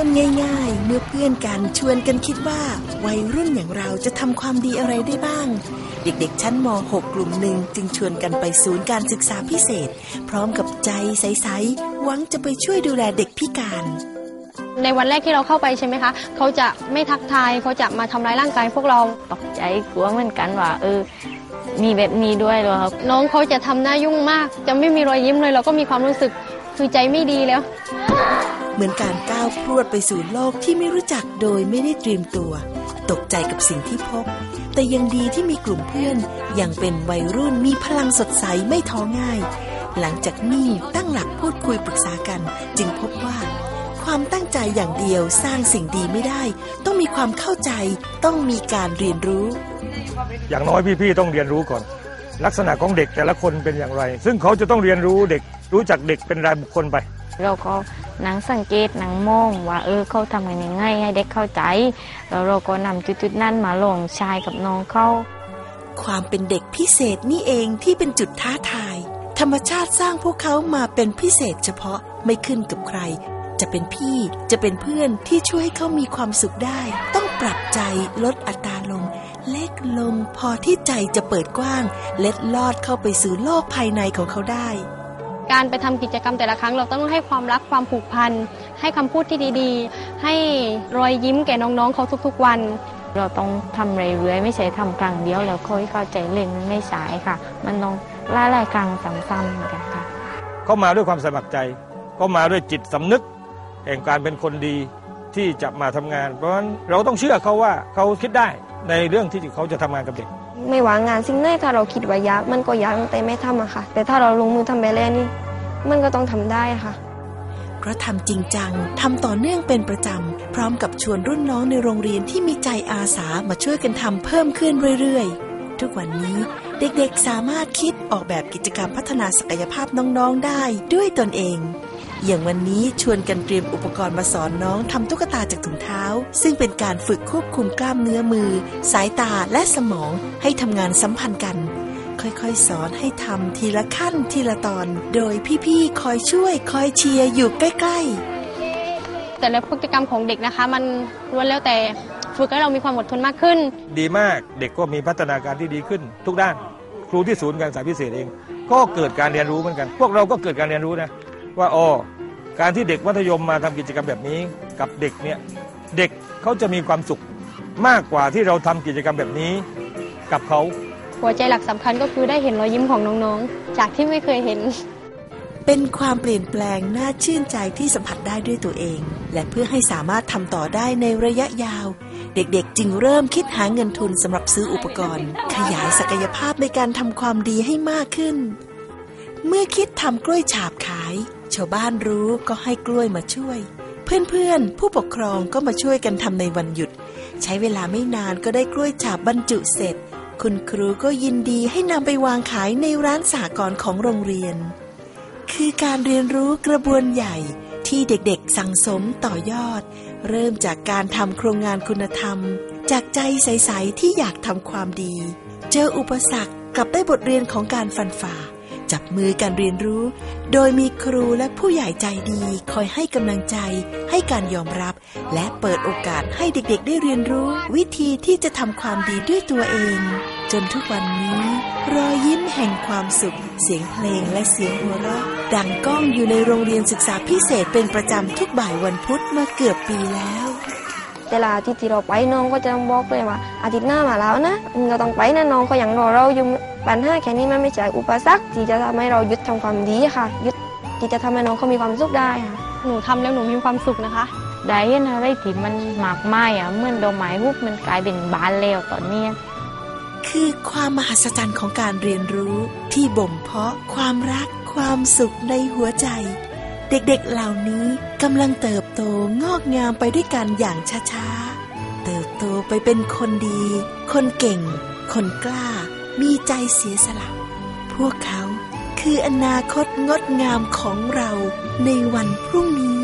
เริ่มต้นง่าย ๆ เมื่อเพื่อนกันชวนกันคิดว่า วัยรุ่นอย่างเราจะทำความดีอะไรได้บ้าง เด็กๆ ชั้นม .6 กลุ่มหนึ่งจึงชวนกันไปศูนย์การศึกษาพิเศษ พร้อมกับใจใสๆหวังจะไปช่วยดูแลเด็กพิการในวันแรกที่เราเข้าไปใช่ไหมคะ เขาจะไม่ทักทายเขาจะมาทำร้ายร่างกายพวกเราตกใจกลัวเหมือนกันว่า เออ มีแบบนี้ด้วยเหรอครับ น้องเขาจะทำหน้ายุ่งมาก จะไม่มีรอยยิ้มเลย เราก็มีความรู้สึกคือใจไม่ดีแล้ว เหมือนการก้าวพรวดไปสู่โลกที่ไม่รู้จักโดยไม่ได้เตรียมตัว ตกใจกับสิ่งที่พบ แต่ยังดีที่มีกลุ่มเพื่อนยังเป็นวัยรุ่นมีพลังสดใสไม่ท้อง่าย หลังจากนิ่งตั้งหลักพูดคุยปรึกษากัน จึงพบว่า ความตั้งใจอย่างเดียวสร้างสิ่งดีไม่ได้ ต้องมีความเข้าใจต้องมีการเรียนรู้ อย่างน้อยพี่ๆต้องเรียนรู้ก่อน ลักษณะของเด็กแต่ละคนเป็นอย่างไร ซึ่งเขาจะต้องเรียนรู้เด็กรู้จักเด็กเป็นรายบุคคลไป เราก็ นังสังเกตนั่งมองว่าเออเขาทำกันยังไงให้เด็กเข้าใจ แล้วเราก็นำจุดๆนั้นมาลงชายกับน้องเข้า ความเป็นเด็กพิเศษนี่เองที่เป็นจุดท้าทาย ธรรมชาติสร้างพวกเขามาเป็นพิเศษเฉพาะไม่ขึ้นกับใคร จะเป็นพี่จะเป็นเพื่อนที่ช่วยให้เขามีความสุขได้ ต้องปรับใจลดอัตราลง เล็กลงพอที่ใจจะเปิดกว้าง เล็ดลอดเข้าไปสู่โลกภายในของเขาได้ การไปทำกิจกรรมแต่ละครั้ง เราต้องให้ความรักความผูกพัน ให้คำพูดที่ดีๆ ให้รอยยิ้มแก่น้องๆเขาทุกๆ วัน เราต้องทำเรื่อยๆไม่ใช่ทำครั้งเดียวแล้วค่อยเข้าใจเล่นมันไม่สายค่ะ มันต้องหลายๆครั้งซ้ำๆเหมือนกันค่ะเขามาด้วยความสมัครใจก็มาด้วยจิตสำนึกแห่งการเป็นคนดีที่จะมาทำงาน เพราะฉะนั้นเราต้องเชื่อเขาว่าเขาคิดได้ในเรื่องที่เขาจะทำงานกับเด็ก ไม่ว่างานสิ่งไหนถ้าเราคิดว่ายากมันก็ยากแต่ไม่ทำอะค่ะ แต่ถ้าเราลงมือทำไปแล้วนี่ มันก็ต้องทำได้ค่ะเพราะทำจริงจังทำต่อเนื่องเป็นประจำ พร้อมกับชวนรุ่นน้องในโรงเรียนที่มีใจอาสามาช่วยกันทำเพิ่มขึ้นเรื่อยๆ ทุกวันนี้เด็กๆสามารถคิดออกแบบกิจกรรมพัฒนาศักยภาพน้องๆได้ด้วยตนเอง อย่างวันนี้ชวนกันเตรียมอุปกรณ์มาสอนน้องทำตุ๊กตาจากถุงเท้า ซึ่งเป็นการฝึกควบคุมกล้ามเนื้อมือ สายตาและสมองให้ทำงานสัมพันธ์กัน ค่อยๆ สอนให้ทำทีละขั้นทีละตอน โดยพี่ๆ คอยช่วย คอยเชียร์อยู่ใกล้ๆ แต่ละพฤติกรรมของเด็กนะคะ มันล้วนแล้วแต่ฝึกให้เรามีความอดทนมากขึ้น ดีมากเด็กก็มีพัฒนาการที่ดีขึ้น ทุกด้าน ครูที่ศูนย์การศึกษาพิเศษเอง ก็เกิดการเรียนรู้เหมือนกัน พวกเราก็เกิดการเรียนรู้นะ ว่าอ๋อการที่เด็กมัธยมมาทำกิจกรรมแบบนี้กับเด็กเนี่ยเด็กเขาจะมีความสุขมากกว่าที่เราทำกิจกรรมแบบนี้กับเขาหัวใจหลักสำคัญก็คือได้เห็นรอยยิ้มของน้องๆ จากที่ไม่เคยเห็น เป็นความเปลี่ยนแปลงน่าชื่นใจที่สัมผัสได้ด้วยตัวเอง และเพื่อให้สามารถทำต่อได้ในระยะยาว เด็กๆจึงเริ่มคิดหาเงินทุนสำหรับซื้ออุปกรณ์ ขยายศักยภาพในการทำความดีให้มากขึ้น เมื่อคิดทำกล้วยฉาบขาย ชาวบ้านรู้ก็ให้กล้วยมาช่วย เพื่อนๆ ผู้ปกครองก็มาช่วยกันทำในวันหยุด ใช้เวลาไม่นานก็ได้กล้วยฉาบบรรจุเสร็จ คุณครูก็ยินดีให้นำไปวางขายในร้านสากรของโรงเรียน คือการเรียนรู้กระบวนใหญ่ที่เด็กๆสั่งสมต่อยอด เริ่มจากการทำโครงงานคุณธรรม จากใจใส ๆ ที่อยากทำความดี เจออุปสรรคกลับได้บทเรียนของการฟันฝ่า จับมือการเรียนรู้ โดยมีครูและผู้ใหญ่ใจดีคอยให้กำลังใจ ให้การยอมรับ และเปิดโอกาสให้เด็กๆ ได้เรียนรู้ วิธีที่จะทำความดีด้วยตัวเอง จนทุกวันนี้ รอยยิ้มแห่งความสุข เสียงเพลงและเสียงหัวเราะ ดังก้องอยู่ในโรงเรียนศึกษาพิเศษเป็นประจำทุกบ่ายวันพุธมาเกือบปีแล้วแต่ละอาทิตย์ที่เราไปน้องก็จะบอกเลยว่าอาทิตย์หน้ามาแล้วนะเราต้องไปนะน้องก็ยังรอเราอยู่ ปัญหาแค่นี้มันไม่ใช่อุปสรรคที่จะทำให้เราหยุดทำความดีค่ะหยุดที่จะทำให้น้องเขามีความสุขได้ค่ะหนูทำแล้วหนูมีความสุขนะคะ ได้เห็นอะไรที่มันมากมายอะเหมื่อนดอกไม้วุบมันกลายเป็นบานแล้วตอนเนี้ยคือความมหัศจรรย์ของการเรียนรู้ที่บ่มเพาะความรักความสุขในหัวใจ เด็กๆเหล่านี้กำลังเติบโตงอกงามไปด้วยกันอย่างช้าๆ เติบโตไปเป็นคนดี คนเก่ง คนกล้า มีใจเสียสละ พวกเขาคืออนาคตงดงามของเราในวันพรุ่งนี้